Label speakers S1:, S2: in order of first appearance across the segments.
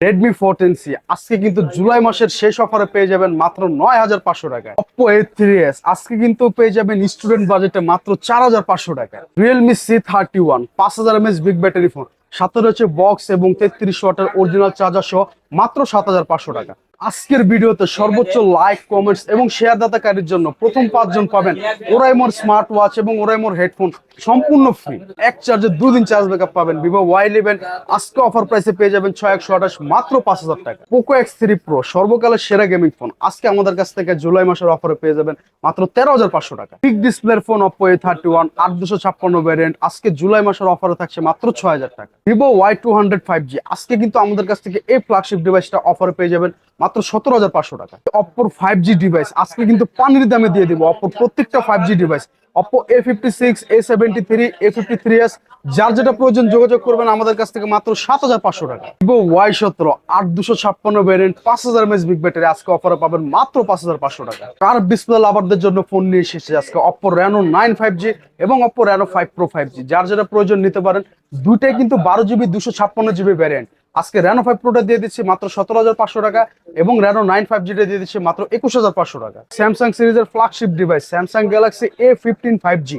S1: Redmi fourteen C আজকে কিন্তু জুলাই মাসের শেষ অফারে পেয়ে যাবেন মাত্র নয় হাজার পাঁচশো টাকা। অপো এ থ্রি এস আজকে কিন্তু পেয়ে যাবেন স্টুডেন্ট বাজেটে মাত্র চার হাজার পাঁচশো টাকা। রিয়েলমি সি থার্টি ওয়ান পাঁচ হাজার এমএস বিগ ব্যাটারি ফোন সাথে রয়েছে বক্স এবং তেত্রিশ ওয়াটের অরিজিনাল চার্জার সহ মাত্র সাত হাজার পাঁচশো টাকা। আজকের ভিডিওতে সর্বোচ্চ লাইক কমেন্টস এবং শেয়ার দাতাকারীর জন্য প্রথম পাঁচজন পাবেন ওরাই ওরাইমোর স্মার্ট ওয়াচ এবং ওরাইমোর হেডফোন সম্পূর্ণ ফ্রি এক চার্জে দুদিন চার্জ ব্যাকআপ পাবেন। ভিভো ওয়াই ইলেভেন আজকে অফার প্রাইসে পেয়ে যাবেন ছয় একশো আঠাশ মাত্র পাঁচ হাজার টাকা। পোকো এক্স থ্রি প্রো সর্বকালের সেরা গেমিং ফোন আজকে আমাদের কাছ থেকে জুলাই মাসের অফারে পেয়ে যাবেন মাত্র তেরো হাজার পাঁচশো টাকা। বিগ ডিসপ্লের phone Oppo A thirty one আট দুশো ছাপ্পান্ন ভ্যারিয়েন্ট আজকে জুলাই মাসের অফারে থাকছে মাত্র ছয় হাজার টাকা। Vivo Y two hundred five G আজকে কিন্তু আমাদের কাছ থেকে এই ফ্ল্যাগশিপ ডিভাইসটা অফারে পেয়ে যাবেন। মাত্র সতেরো হাজার পাঁচশো টাকা। অপোর ফাইভ জি ডিভাইস আজকে কিন্তু পানির দামে দিয়ে দিব অপোর প্রত্যেকটা five G device Oppo A fifty six A seventy three A fifty three S যার যেটা প্রয়োজন যোগাযোগ করবেন আমাদের কাছ থেকে মাত্র সাত হাজার পাঁচশো টাকা। ভিভো ওয়াই সতেরো, আট দুশো ছাপ্পান্ন ভ্যারিয়েন্ট পাঁচ হাজার এমএস বিগ ব্যাটারি আজকে অফারে পাবেন মাত্র পাঁচ হাজার পাঁচশো টাকা। কার ডিসপ্লে লাভারদের জন্য ফোন নিয়ে এসেছে আজকে Oppo Reno nine five G এবং Oppo Reno five pro five G যার যেটা প্রয়োজন নিতে পারেন, দুইটাই কিন্তু বারো জিবি দুশো ছাপ্পান্ন জিবি ভ্যারিয়েন্ট আজকে র্যানো ফাইভ প্রোটা দিয়ে দিচ্ছি মাত্র সতেরো হাজার পাঁচশো টাকা এবং র্যানো নাইন ফাইভ জিটা দিয়ে দিচ্ছি মাত্র একুশ হাজার পাঁচশো টাকা। স্যামসাং সিরিজের flagship device Samsung Galaxy A fifteen five G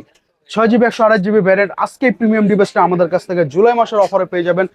S1: ছয় জিবি একশো আড়াই জিবি ভ্যারিয়েন্ট আজকে প্রিমিয়াম ডিভাইসটা আমাদের কাছ থেকে জুলাই মাসের অফারে পেয়ে যাবেন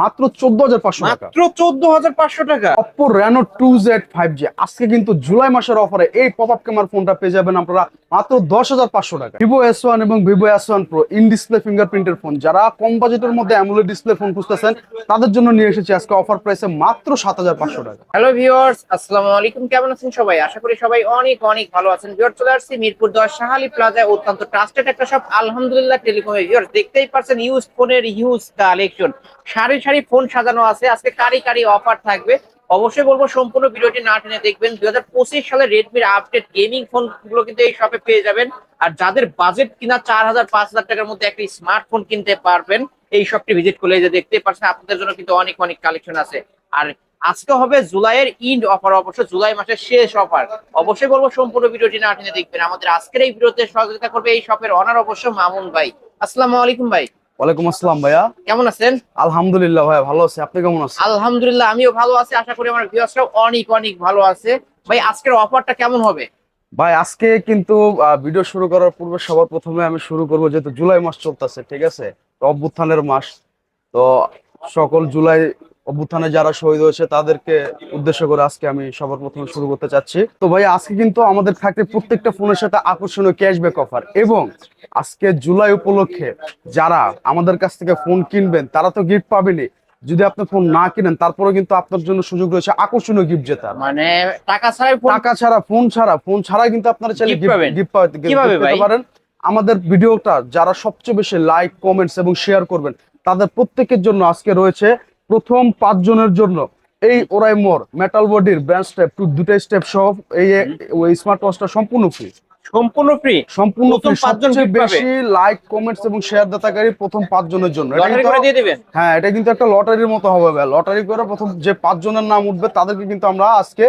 S1: মাত্র চোদ্দ হাজার পাঁচশো
S2: মাত্র চোদ্দ হাজার পাঁচশো টাকা।
S1: Oppo Reno two Z five G আজকে কিন্তু জুলাই মাসের অফারে এই পপ আপ ক্যামেরা ফোনটা পেয়ে যাবেন আপনারা মাত্র দশ হাজার পাঁচশো টাকা। ভিভো এস ওয়ান এবং Vivo S one pro in display ফিঙ্গারপ্রিন্টের phone যারা কম বাজেটের মধ্যে অ্যামুলেট ডিসপ্লে ফোন খুঁজতেছেন, তাদের জন্য নিয়ে এসেছি আজকে অফার প্রাইসে মাত্র সাত হাজার পাঁচশো টাকা।
S2: হ্যালো ভিউয়ার্স আসসালামু আলাইকুম। কেমন আছেন সবাই? আশা করি সবাই অনেক অনেক ভালো আছেন। ভিউয়ার চলে আসছি মিরপুর দশ শাহালি প্লাজায় অত্যন্ত ট্রাস্টেড একটা সব আলহামদুলিল্লাহ টেলিকমে ভিউয়ার্স দেখতেই পারছেন ইউজ ফোনের হিউজ কালেকশন সারি সারি ফোন সাজানো আছে। আজকে কারি কারি অফার থাকবে। অবশ্যই বলব, সম্পূর্ণ ভিডিওটি না টেনে দেখবেন। দুই হাজার পঁচিশ সালে রেডমির আপডেট গেমিং ফোনগুলো কিন্তু এই শপে পেয়ে যাবেন। আর যাদের বাজেট কিনা চার হাজার, পাঁচ হাজার টাকার মধ্যে একটা স্মার্টফোন কিনতে পারবেন, এই শপটি ভিজিট করলে যে দেখতে পাচ্ছেন, আপনাদের জন্য কিন্তু অনেক অনেক কালেকশন আছে। আর আজকে হবে জুলাইয়ের ইন্ড অফার অবশ্য জুলাই মাসের শেষ অফার অবশ্যই বলব, সম্পূর্ণ ভিডিওটি না টেনে দেখবেন। আমাদের আজকের এই ভিডিওতে সহযোগিতা করবে এই শপের অনার অবশ্য মামুন ভাই। আসসালামু আলাইকুম ভাই।
S1: ওয়ালাইকুম আসসালাম ভাইয়া।
S2: কেমন আছেন?
S1: আলহামদুলিল্লাহ ভাইয়া ভালো আছি। আপনি কেমন আছেন?
S2: আলহামদুলিল্লাহ আমিও ভালো আছি। আশা করি আমার ভিউয়ার্সরাও অনেক অনেক ভালো আছে। ভাই আজকের অফারটা কেমন হবে?
S1: ভাই আজকে কিন্তু ভিডিও শুরু করার পূর্বে সবার প্রথমে আমি শুরু করব যেহেতু জুলাই মাস চলতেছে ঠিক আছে? অভ্যুত্থানের মাস। তো সকল জুলাই অভ্যুত্থানে যারা শহীদ হয়েছে তাদেরকে উদ্দেশ্য করে আজকে আমি সবার প্রথমে শুরু করতে চাচ্ছি তো ভাই আজকে কিন্তু আমাদের থাকবে প্রত্যেকটা ফোনের সাথে আকর্ষণীয় ক্যাশব্যাক অফার এবং আজকে জুলাই উপলক্ষে যারা আমাদের কাছ থেকে ফোন কিনবেন তারা তো গিফট পাবেনি যদি আপনি ফোন না কিনেন তারপরে কিন্তু আপনার জন্য সুযোগ রয়েছে আকর্ষণীয় গিফট জেতার
S2: মানে টাকা ফোন
S1: টাকা ছাড়া ফোন ছাড়া ফোন ছাড়া কিন্তু আপনারা চাইলে। গিফট
S2: কীভাবে ভাই?
S1: পারেন আমাদের ভিডিওটা যারা সবচেয়ে বেশি লাইক কমেন্টস এবং শেয়ার করবেন তাদের প্রত্যেকের জন্য আজকে রয়েছে প্রথম পাঁচ জনের জন্য। এই ওরাই মোর মেটাল বডির ব্যান্ড স্টেপ টু দুটাই স্টেপ সহ এই ওই স্মার্ট ওয়াচটা সম্পূর্ণ ফ্রি
S2: সম্পূর্ণ ফ্রি
S1: সম্পূর্ণ।
S2: পাঁচজন
S1: সবচেয়ে। বেশি লাইক কমেন্টস এবং শেয়ার দাতাকারী প্রথম পাঁচ জনের জন্য হ্যাঁ এটা কিন্তু একটা লটারির মতো হবে লটারি করে প্রথম যে পাঁচ জনের নাম উঠবে তাদেরকে কিন্তু আমরা আজকে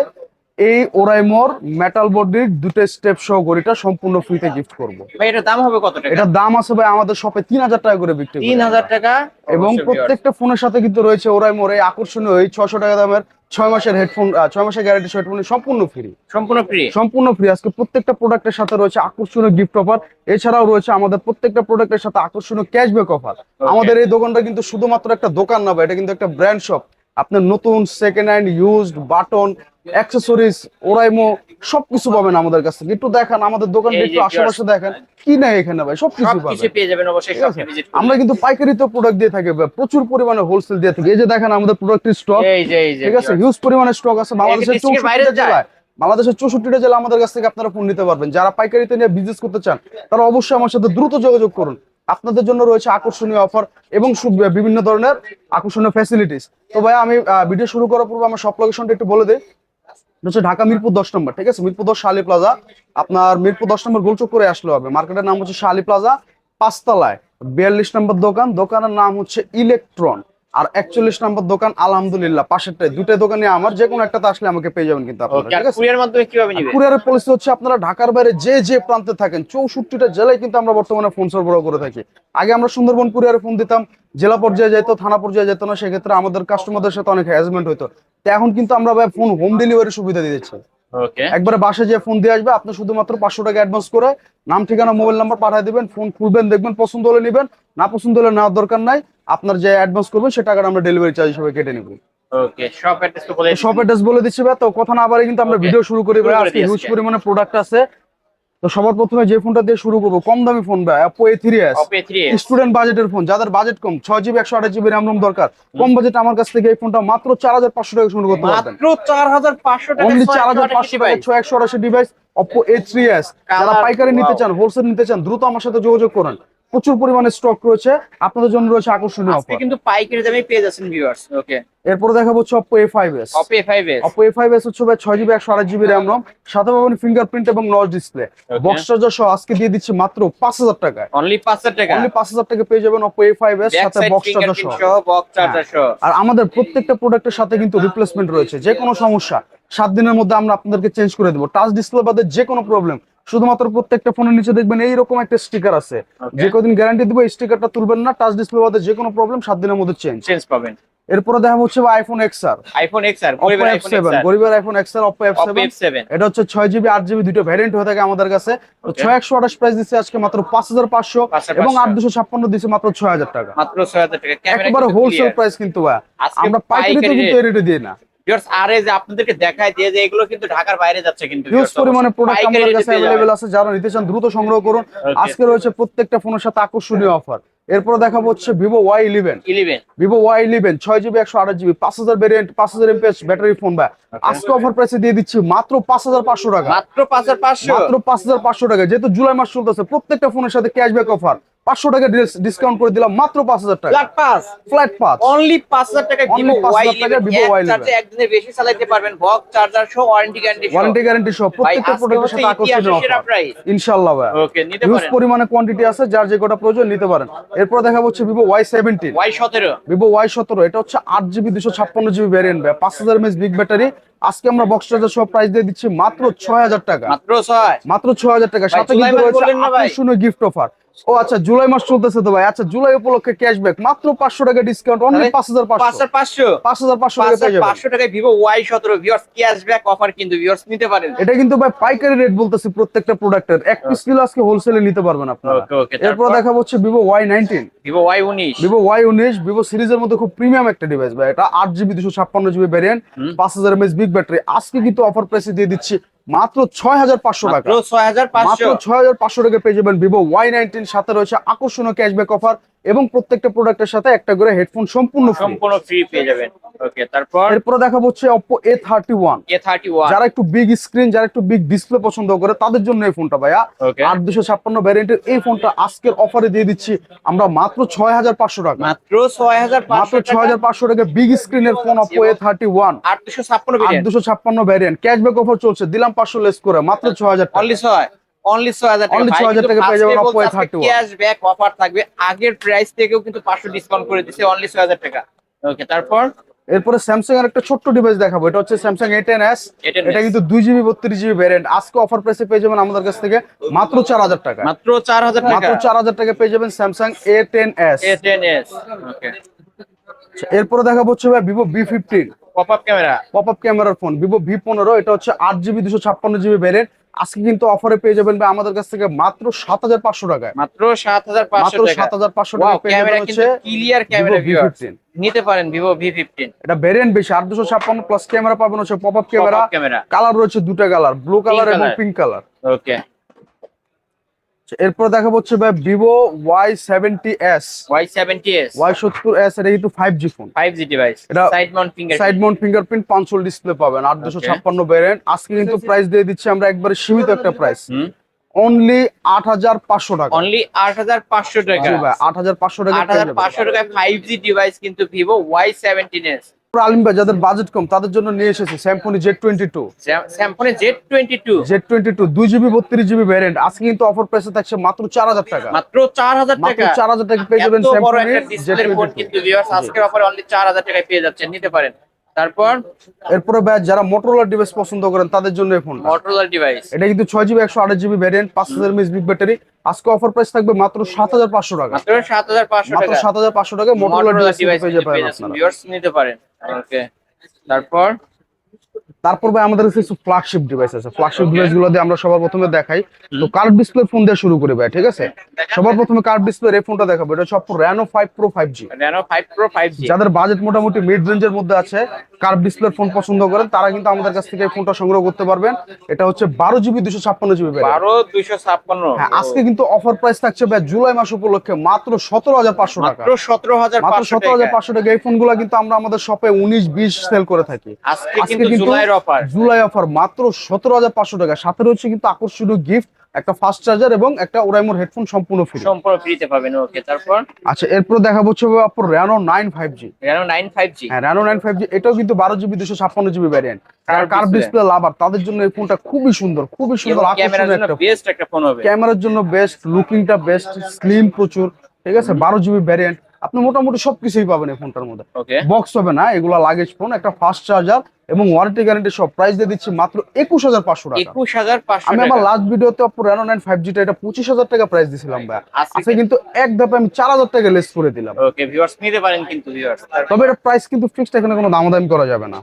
S1: এই ওরাইমোর মেটাল বডির দুটো স্টেপ সহ গড়িটা সম্পূর্ণ ফ্রিতে গিফট করব।
S2: ভাই এটার দাম হবে কত টাকা?
S1: এটার দাম আছে ভাই আমাদের শপে তিন হাজার টাকা করে বিক্রি করি।
S2: তিন হাজার
S1: আমরা।
S2: টাকা?
S1: এবং প্রত্যেকটা ফোনের সাথে কিন্তু রয়েছে ওরাইমোর এই আকর্ষণীয় এই ছশো টাকা দামের ছয় মাসের হেডফোন ছয় মাসের গ্যারান্টি হেডফোন সম্পূর্ণ ফ্রি
S2: সম্পূর্ণ ফ্রি
S1: সম্পূর্ণ ফ্রি আজকে প্রত্যেকটা প্রোডাক্টের সাথে রয়েছে আকর্ষণীয় গিফট অফার এছাড়াও রয়েছে আমাদের প্রত্যেকটা প্রোডাক্টের সাথে আকর্ষণীয় ক্যাশব্যাক অফার আমাদের এই দোকানটা কিন্তু শুধুমাত্র একটা দোকান না ভাই, এটা কিন্তু একটা ব্র্যান্ড শপ আপনার নতুন second hand used button accessories Oraimo সবকিছু পাবেন আমাদের কাছ থেকে। একটু দেখান আমাদের দোকানটা একটু আশেপাশে দেখেন। কি নাই এখানে ভাই? সবকিছু পাবেন।
S2: পেয়ে যাবেন অবশ্যই
S1: ঠিক আছে? আমরা কিন্তু পাইকারিতে প্রোডাক্ট দিয়ে থাকি প্রচুর পরিমাণে হোলসেল দিয়ে থাকি। এই যে দেখেন আমাদের প্রোডাক্টের স্টক ঠিক আছে? হিউজ পরিমাণে স্টক আছে। বাংলাদেশের জেলায় বাংলাদেশের চৌষট্টিটা জেলা আমাদের কাছ থেকে আপনারা ফোন নিতে পারবেন। যারা পাইকারিতে নিয়ে বিজনেস করতে চান তারা অবশ্যই আমার সাথে দ্রুত যোগাযোগ করুন। আপনাদের জন্য রয়েছে আকর্ষণীয় অফার এবং বিভিন্ন ধরনের আকর্ষণীয় ফ্যাসিলিটিস তো ভাই আমি ভিডিও শুরু করার পূর্বে আমার সব লোকেশনটা একটু বলে দিই। হচ্ছে ঢাকা মিরপুর দশ নম্বর, ঠিক আছে? মিরপুর দশ, শালি প্লাজা আপনার মিরপুর দশ নম্বর গোলচক করে আসলে হবে। মার্কেটের নাম হচ্ছে শালি প্লাজা পাঁচতলায়। বিয়াল্লিশ নম্বর দোকান। দোকানের নাম হচ্ছে ইলেকট্রন। আর একচল্লিশ নম্বর দোকান আলহামদুলিল্লাহ পাশেরটাই। দুটো দোকানে আমার যে কোনো একটাতে আসলে আমাকে পেয়ে যাবেন কিন্তু আপনারা ঠিক আছে?
S2: কুরিয়ার মাধ্যমে কীভাবে নিবে
S1: কুরিয়ারের পলিসি হচ্ছে আপনারা ঢাকার বাইরে যে যে প্রান্তে থাকেন চৌষট্টিটা জেলায় কিন্তু আমরা বর্তমানে ফোন সরবরাহ করে থাকি। আগে আমরা সুন্দরবন কুরিয়ারে ফোন দিতাম জেলা পর্যায়ে যেত থানা পর্যায়ে যেত না সেক্ষেত্রে আমাদের কাস্টমারদের সাথে অনেক হ্যারাসমেন্ট হতো তো এখন কিন্তু আমরা ফোন হোম ডেলিভারি সুবিধা দিয়ে দিচ্ছি।
S2: ওকে
S1: একবারে বাসে যে ফোন দিয়ে আসবে আপনি শুধুমাত্র পাঁচশো টাকা অ্যাডভান্স করে নাম ঠিকানা মোবাইল নাম্বার পাঠিয়ে দিবেন ফোন খুলবেন দেখবেন পছন্দ হলে নেবেন না পছন্দ হলে নেওয়ার দরকার নাই। আপনার যে অ্যাডভান্স করবেন সে টাকাটা আমরা ডেলিভারি চার্জ হিসেবে কেটে নেব।
S2: ওকে সব অ্যাড্রেস তো বলে
S1: শপ অ্যাড্রেস বলে দিচ্ছি ভাই তো কথা না বাড়ি কিন্তু আমরা ভিডিও শুরু করি ভাই আজকে হিউজ পরিমাণে প্রোডাক্ট আছে। তো সবার প্রথমে যে ফোনটা দিয়ে শুরু করব কম দামি ফোন ভাই Oppo A
S2: three S
S1: student বাজেটের ফোন যাদের বাজেট কম ছয় জিবি একশো আঠাশ জিবি র্যাম রোম দরকার কম বাজেট আমার কাছ থেকে এই ফোনটা মাত্র চার হাজার পাঁচশো টাকা শুরু করতে পারবেন।
S2: মাত্র 4500 টাকা
S1: চার হাজার পাঁচশো টাকা ছয় একশো আঠাশি device Oppo A three S যারা পাইকারি নিতে চান হোলসেল নিতে চান দ্রুত আমার সাথে যোগাযোগ করুন। প্রচুর পরিমাণে স্টক রয়েছে। আপনাদের জন্য রয়েছে আকর্ষণীয় অফার
S2: কিন্তু পাইকারি দামে পেয়ে যাচ্ছেন ভিউয়ার্স ওকে
S1: এরপরে দেখাবো হচ্ছে Oppo A five S
S2: Oppo 5s
S1: Oppo A five S হচ্ছে ভাই ছয় জিবি একশো আঠাশ জিবি র্যাম রোম সাথে পাবেন ফিঙ্গারপ্রিন্ট এবং নচ ডিসপ্লে বক্স চার্জার সহ আজকে দিয়ে দিচ্ছি মাত্র পাঁচ হাজার টাকায়।
S2: অনলি 5000 টাকা।
S1: অনলি পাঁচ হাজার টাকা পেয়ে যাবেন ফাইভ এস সাথে
S2: সাইড
S1: বক্স চার্জার সহ।
S2: সহ বক্স চার্জার সহ।
S1: আর আমাদের প্রত্যেকটা প্রোডাক্টের সাথে কিন্তু রিপ্লেসমেন্ট রয়েছে। যে কোনো সমস্যা সাত দিনের মধ্যে আমরা আপনাদেরকে চেঞ্জ করে দেবো। টাচ ডিসপ্লে বাদে যে কোনো প্রবলেম শুধুমাত্র প্রত্যেকটা ফোনের নিচে দেখবেন এইরকম একটা স্টিকার আছে. যে কদিন গ্যারান্টি দিব এই স্টিকারটা তুলবেন না টাচ ডিসপ্লে বাদে যে কোনো প্রবলেম সাত দিনের মধ্যে চেঞ্জ
S2: চেঞ্জ পাবেন।
S1: এরপরে দেখা হচ্ছে iPhone X R
S2: iPhone XR
S1: Oppo
S2: গরিবের আইফোন
S1: সেভেন
S2: এক্সআর
S1: গরিবের iPhone X R Oppo F seven এটা হচ্ছে ছয় জিবি আট জিবি দুটো ভ্যারিয়েন্ট হয়ে থাকে আমাদের কাছে. ছয় একশো আঠাশ প্রাইস দিচ্ছে আজকে মাত্র পাঁচ হাজার পাঁচশো
S2: 5500
S1: এবং আট দুশো ছাপ্পান্ন দিচ্ছে মাত্র ছয় হাজার টাকা।
S2: মাত্র 6000 টাকা। ক্যামেরা
S1: একেবারে হোলসেল প্রাইস কিন্তু ভাই। আমরা পাইকারিতে
S2: পাইকারি
S1: কিন্তু এই রেটে দিই না।
S2: ভিউয়ার্স আরে যে আপনাদেরকে দেখায় দিয়ে যে এগুলো কিন্তু ঢাকার বাইরে যাচ্ছে কিন্তু
S1: হিউজ পরিমাণে প্রোডাক্ট আমাদের কাছে। অ্যাভেলেবেল আছে যারা নিতে চান দ্রুত সংগ্রহ করুন। আজকে রয়েছে প্রত্যেকটা ফোনের সাথে আকর্ষণীয় অফার এরপরে দেখাবো হচ্ছে Vivo Y eleven
S2: 11
S1: Vivo Y eleven ছয় জিবি একশো আঠাশ জিবি পাঁচ হাজার ভেরিয়েন্ট পাঁচ হাজার এমপিএস ব্যাটারি ফোন ভাই। আজকে অফার প্রাইসে দিয়ে দিচ্ছি মাত্র পাঁচ হাজার পাঁচশো টাকা।
S2: মাত্র 5500
S1: মাত্র পাঁচ হাজার পাঁচশো টাকা যেহেতু জুলাই মাস চলতেছে প্রত্যেকটা ফোনের সাথে ক্যাশব্যাক অফার পাঁচশো টাকা ডিসকাউন্ট করে দিলাম মাত্র পাঁচ হাজার টাকা।
S2: ফ্ল্যাট পাস
S1: ফ্ল্যাট পাঁচ
S2: অনলি 5000 টাকা ভিভো
S1: 5,000 টাকা
S2: Y11
S1: Vivo
S2: এক
S1: Y11
S2: চার্জে একদিনে বেশি চালাতে পারবেন বক্স চার্জার সহ ওয়ারেন্টি গ্যারান্টি
S1: ওয়ারেন্টি গ্যারান্টি সহ প্রত্যেকটা প্রোডাক্টের সাথে আকর্ষণীয় অফার
S2: প্রাইস
S1: ভাই।
S2: ওকে নিতে
S1: হিউজ পরিমাণে কোয়ান্টিটি আছে যার যে কটা প্রয়োজন নিতে পারেন। এরপর দেখা হচ্ছে Vivo Y seventeen
S2: Y17
S1: Vivo Y সতেরো এটা হচ্ছে আট জিবি দুশো ছাপ্পান্ন জিবি ভ্যারিয়েন্ট ভাই। পাঁচ হাজার এমএস বিগ ব্যাটারি আজকে আমরা বক্স চার্জার সহ প্রাইস দিয়ে দিচ্ছি মাত্র ছয় হাজার টাকা।
S2: মাত্র 6
S1: মাত্র ছয় হাজার টাকা। সাথে কিন্তু রয়েছে? আকর্ষণীয় গিফট অফার ও আচ্ছা জুলাই মাস চলতেছে তো ভাই। আচ্ছা জুলাই উপলক্ষে ক্যাশব্যাক মাত্র পাঁচশো টাকা ডিসকাউন্ট অনলি পাঁচ হাজার পাঁচশো।
S2: 5500
S1: পাঁচ হাজার পাঁচশো
S2: 5500 টাকায় Vivo Y17 viewers cashback offer কিন্তু ভিউয়ার্স নিতে পারেন।
S1: এটা কিন্তু ভাই পাইকারি রেট বলতেছি প্রত্যেকটা প্রোডাক্টের এক পিস কিলো আজকে হোলসেলে নিতে পারবেন আপনারা। এরপর দেখা হচ্ছে Vivo Y nineteen
S2: Vivo Y19
S1: Vivo Y উনিশ ভিভো সিরিজের মধ্যে খুব প্রিমিয়াম একটা ডিভাইস ভাই। এটা আট জিবি দুশো ছাপ্পান্ন জিবি ভ্যারিয়েন্ট পাঁচ হাজার এমএস বিগ ব্যাটারি আজকে কিন্তু অফার প্রাইসে দিয়ে দিচ্ছি মাত্র ছয় হাজার পাঁচশো টাকা।
S2: ছয় হাজার
S1: পাঁচশো। ছয় হাজার পাঁচশো টাকা পেয়ে যাবেন ভিভো ওয়াই নাইনটিন সাথে রয়েছে আকর্ষণীয় ক্যাশব্যাক অফার এবং প্রত্যেকটা প্রোডাক্টের সাথে একটা করে হেডফোন সম্পূর্ণ
S2: সম্পূর্ণ ফ্রি পেয়ে যাবেন। ওকে তারপর?
S1: এরপরে দেখাবো হচ্ছে থার্টি ওয়ান
S2: A31
S1: যারা একটু বিগ স্ক্রিন যারা একটু বিগ ডিসপ্লে পছন্দ করে তাদের জন্য এই ফোনটা ভাইয়া।
S2: ওকে
S1: আট দুশো ছাপ্পান্ন ভ্যারিয়েন্টের এই ফোনটা আজকের অফারে দিয়ে দিচ্ছি। আমরা মাত্র ছয় হাজার পাঁচশো টাকা।
S2: মাত্র 6500
S1: মাত্র ছয় হাজার পাঁচশো টাকা বিগ স্ক্রিনের ফোন
S2: 856
S1: আট
S2: ভেরিয়েন্ট
S1: দুশো ছাপ্পান্ন ভ্যারিয়েন্ট ক্যাশব্যাক অফার চলছে। দিলাম পাঁচশো লেস করে। মাত্র ছয় হাজার টাকা।
S2: অনলি 6 অনলি 6000 টাকা
S1: Only 6,000 টাকা পেয়ে যাবেন Oppo A31
S2: ক্যাশব্যাক অফার থাকবে আগের প্রাইস থেকেও কিন্তু 500 ডিসকাউন্ট করে দিছে অনলি 6000 টাকা। ওকে তারপর?
S1: এরপরে স্যামসাং এর একটা ছোট্ট ডিভাইস দেখাবো এটা হচ্ছে Samsung A ten S
S2: A10s
S1: এটা কিন্তু দুই জিবি বত্রিশ জিবি ভ্যারিয়েন্ট আজকে অফার প্রাইসে পেয়ে যাবেন আমাদের কাছ থেকে মাত্র চার হাজার টাকা।
S2: মাত্র 4000 টাকা?
S1: মাত্র চার হাজার টাকা পেয়ে যাবেন Samsung A ten S
S2: A10s okay
S1: এরপরে দেখাবো হচ্ছে ভাই Vivo V fifteen
S2: pop up camera
S1: pop up ক্যামেরার ফোন ভিভো ভি পনেরো এটা হচ্ছে আট জিবি দুশো ছাপ্পান্ন জিবি ভ্যারিয়েন্ট আজকে কিন্তু অফারে পেয়ে যাবেন বা আমাদের কাছ থেকে মাত্র সাত হাজার পাঁচশো টাকায়।
S2: মাত্র
S1: সাত
S2: হাজার পাঁচশো
S1: সাত হাজার পাঁচশো টাকা পেয়ে
S2: ক্যামেরা
S1: যাবেন হচ্ছে
S2: ক্লিয়ার ক্যামেরা
S1: ভি ফিফটিন
S2: নিতে পারেন ভিভো V15
S1: এটা ভেরিয়েন্ট বেশি আট দুশো ছাপ্পান্ন প্লাস ক্যামেরা পাবেন হচ্ছে pop up camera
S2: camera
S1: colour রয়েছে দুটো কালার ব্লু কালার এবং পিঙ্ক কালার
S2: ওকে
S1: এরপর দেখা হচ্ছে ভাই Vivo Y seventy S
S2: Y70s
S1: Y সত্তর এস এটা কিন্তু five G phone
S2: 5G device
S1: এটা-
S2: side mount finger
S1: side mount fingerprint পাঁচশো ডিসপ্লে পাবেন আট দুশো. ছাপ্পান্ন ভ্যারিয়েন্ট আজকে কিন্তু প্রাইস দিয়ে দিচ্ছি আমরা একবারে সীমিত একটা প্রাইস অনলি আট হাজার পাঁচশো টাকা।
S2: অনলি 8500 টাকা
S1: জি ভাই আট হাজার পাঁচশো টাকা পেয়ে যাবেন।
S2: 8500 টাকায় 5G ডিভাইস কিন্তু ভিভো Y17s
S1: আলিম ভাই যাদের বাজেট কম তাদের জন্য নিয়ে এসেছে Samsung Z twenty two
S2: Samsung Z twenty two
S1: Z twenty two দুই জিবি বত্রিশ জিবি ভ্যারিয়েন্ট আজকে কিন্তু অফার প্রাইসে থাকছে মাত্র চার হাজার টাকা।
S2: মাত্র চার হাজার টাকা।
S1: চার হাজার টাকা পেয়ে যাবেন স্যামসনি জেড টোয়েন্টি
S2: কিন্তু ভিউয়ার্স আজকের অফারে অনলি চার হাজার টাকায় পেয়ে যাচ্ছেন নিতে পারেন। তারপর?
S1: এরপরে ব্যাচ যারা মোটরোলা ডিভাইস পছন্দ করেন তাদের জন্য এই ফোন
S2: মটোরোলা ডিভাইস
S1: এটা কিন্তু ছয় জিবি একশো আঠাশ জিবি ভ্যারিয়েন্ট পাঁচ হাজার এমএস বিগ ব্যাটারি আজকে অফার প্রাইস থাকবে মাত্র সাত হাজার পাঁচশো টাকা।
S2: মাত্র সাত হাজার পাঁচশো
S1: মাত্র
S2: টাকা।
S1: সাত হাজার পাঁচশো টাকা মোটরোলা ডিভাইস
S2: নিতে পারেন। ওকে তারপর?
S1: তারপর ভাই আমাদের কাছে কিছু ফ্ল্যাগশিপ ডিভাইস আছে ফ্ল্যাগশিপ ডিভাইসগুলো দিয়ে আমরা সবার প্রথমে দেখাই। তো কার্ভ ডিসপ্লে ফোন দিয়ে শুরু করি ভাই ঠিক আছে? সবার প্রথমে কার্ভ ডিসপ্লে এই ফোনটা দেখাবো। এটা হচ্ছে Reno five Pro five G
S2: Reno five Pro five G
S1: যাদের বাজেট মোটামুটি মিড রেঞ্জের মধ্যে আছে কার্ভ ডিসপ্লে ফোন পছন্দ করেন তারা কিন্তু আমাদের কাছ থেকে এই ফোনটা সংগ্রহ করতে পারবেন। এটা হচ্ছে বারো জিবি দুশো ছাপ্পান্ন জিবি
S2: বারো দুইশো ছাপ্পান্ন।
S1: হ্যাঁ আজকে কিন্তু অফার প্রাইস থাকছে ভাই জুলাই মাস উপলক্ষে মাত্র সতেরো হাজার পাঁচশো টাকা।
S2: মাত্র সতেরো হাজার
S1: মাত্র সতেরো হাজার
S2: টাকা।
S1: পাঁচশো টাকা। এই ফোনগুলো কিন্তু আমরা আমাদের শপে উনিশ বিশ সেল করে থাকি।
S2: আজকে কিন্তু অফার।
S1: জুলাই অফার মাত্র সতেরো হাজার পাঁচশো টাকা। সাথে রয়েছে কিন্তু আকর্ষণীয় গিফট একটা ফাস্ট চার্জার এবং একটা ওরাইমোর হেডফোন সম্পূর্ণ ফ্রি
S2: সম্পূর্ণ ফ্রিতে পাবেন ওকে তারপর?
S1: আচ্ছা এরপর দেখা হচ্ছে nine five G
S2: Reno nine five G
S1: হ্যাঁ র্যানো নাইন ফাইভ জি এটাও কিন্তু বারো জিবি দুশো ছাপ্পান্ন জিবি ভ্যারিয়েন্ট
S2: Curved
S1: কার
S2: display।
S1: ডিসপ্লে লাভার তাদের জন্য এই ফোনটা খুবই সুন্দর খুবই সুন্দর
S2: ক্যামেরার জন্য বেস্ট একটা ফোন হবে।
S1: ক্যামেরার জন্য বেস্ট লুকিংটা বেস্ট স্লিম প্রচুর ঠিক আছে? বারো জিবি ভ্যারিয়েন্ট আপনি মোটামুটি সবকিছুই পাবেন এই ফোনটার মধ্যে।
S2: ওকে
S1: বক্স হবে না এগুলা লাগেজ ফোন একটা ফাস্ট চার্জার এবং ওয়ারেন্টি গ্যারান্টি সব প্রাইস দিয়ে দিচ্ছি মাত্র একুশ হাজার পাঁচশো টাকা।
S2: একুশ হাজার পাঁচশো
S1: আমি আমার লাস্ট ভিডিওতে অপো রেনো নাইন ফাইভ জিটা এটা পঁচিশ হাজার টাকা প্রাইস দিছিলাম ভাই।
S2: আজকে
S1: আজকে কিন্তু এক ধাপে আমি চার হাজার টাকা লেস করে দিলাম।
S2: ওকে ভিউয়ার্স নিতে পারেন কিন্তু ভিউয়ার্স
S1: তবে এটা প্রাইস কিন্তু ফিক্সড এখানে কোনো দামাদামি করা যাবে না।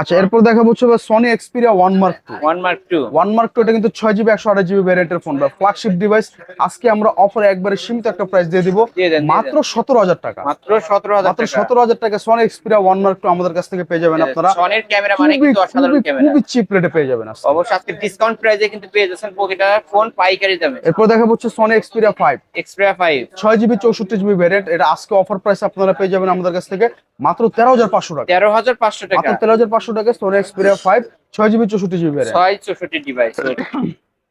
S1: আচ্ছা এরপর দেখা হচ্ছে Sony Xperia one mark two
S2: one mark two
S1: one mark two এটা কিন্তু ছয় জিবি একশো আঠাশ জিবি ভ্যারিয়েন্টের ফোন বা ফ্ল্যাগশিপ ডিভাইস আজকে আমরা অফারে একবারে সীমিত একটা প্রাইস দিয়ে দিব। মাত্র সতেরো হাজার টাকা।
S2: মাত্র সতেরো হাজার
S1: মাত্র সতেরো হাজার টাকা Sony Xperia one Mark two আমাদের কাছ থেকে পেয়ে যাবেন আপনারা।
S2: সনের ক্যামেরা মানে কিন্তু অসাধারণ ক্যামেরা
S1: খুবই চিপ রেটে পেয়ে যাবেন আজকে।
S2: অবশ্য আজকে ডিসকাউন্ট প্রাইসে কিন্তু পেয়ে যাচ্ছেন প্রতিটা ফোন পাইকারি দামে।
S1: এরপর দেখা হচ্ছে Sony Xperia five
S2: Xperia five
S1: ছয় জিবি চৌষট্টি জিবি ভ্যারিয়েন্ট এটা আজকে অফার প্রাইস আপনারা পেয়ে যাবেন আমাদের কাছ থেকে। মাত্র তেরো হাজার পাঁচশো টাকা।
S2: তেরো হাজার পাঁচশো টাকা।
S1: তেরো হাজার পাঁচশো টাকা সোনি এক্সপেরিয়া ফাইভ ছয় জিবি চৌষট্টি জিবি
S2: ছয় চৌষট্টি ডিভাইস